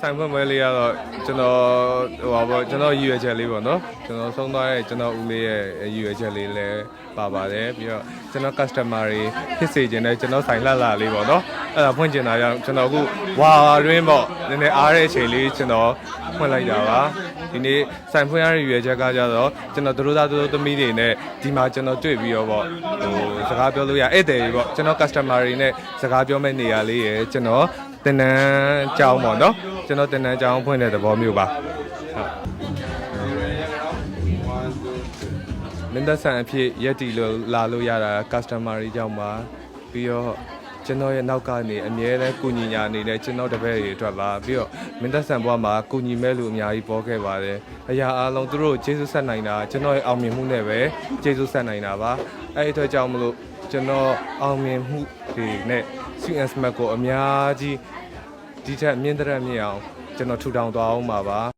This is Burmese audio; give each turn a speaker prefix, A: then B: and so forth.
A: ဆိုင်ဖွင့်ပွဲလေးကတော့ကျွန်တော်ဟိုပါပေါ့ကျွန်တော်ရည်ရွယ်ချက်လေးပေါ့နော်ကျွန်တော်ဆုံးသွားတဲ့ကျွန်တော်ဦးလေးရဲ့ရည်ရွယ်ချက်လေးလည်းပါပါတယ်ပြီးတော့ကျွန်တော် customer တွေဖြစ်စေခြင်းနဲ့ကျွန်တော်ဆိုင်လှလှလေးပေါ့နော်အဲ့ဒါဖွင့်ချင်တာကြောင့်ကျွန်တော်အခုဝါရင်းပေါ့နည်းနည်းအားတဲ့အချိန်လေးကျွန်တော်ဖွင့်လိုက်တာပါဒီနေ့ဆိုင်ဖွင့်ရတဲ့ရည်ရွယ်ချက်ကကြတော့ကျွန်တော်တို့သားတို့သမီးတွေနဲ့ဒီမှာကျွန်တော်တွေ့ပြီးတော့ပေါ့ဟိုစကားပြောလို့ရဧည့်သည်တွေပေါ့ကျွန်တော် customer တွေနဲ့စကားပြောမဲ့နေရာလေးရယ်ကျွန်တော် တင်နန်းကြောင်းပေါ့နော်ကျွန်တော်တင်နန်းကြောင်းဖွင့်တဲ့သဘောမျိုးပါမင်းသက်ဆန်အဖြစ်ရက်တီလို့လာလို့ရတာ customer တွေကြောင့်ပါပြီးတော့ကျွန်တော်ရဲ့နောက်ကနေအမြဲတမ်းကုညီညာနေတဲ့ကျွန်တော်တပည့်တွေအတွက်ပါပြီးတော့မင်းသက်ဆန်ဘွားမှာကုညီမဲ့လူအများကြီးပေါ်ခဲ့ပါတယ်အရာအားလုံးသူတို့ကျေးဇူးဆက်နိုင်တာကျွန်တော်ရဲ့အောင်မြင်မှုနဲ့ပဲကျေးဇူးဆက်နိုင်တာပါအဲ့ဒီအတွက်ကြောင့်မလို့ကျွန်တော်အောင်မြင်မှုတွေနဲ့ CNS Mac ကိုအများကြီး ဒီထက်မြင့်တဲ့မြင့်အောင်ကျွန်တော်ထူထောင်သွားအောင်ပါပါ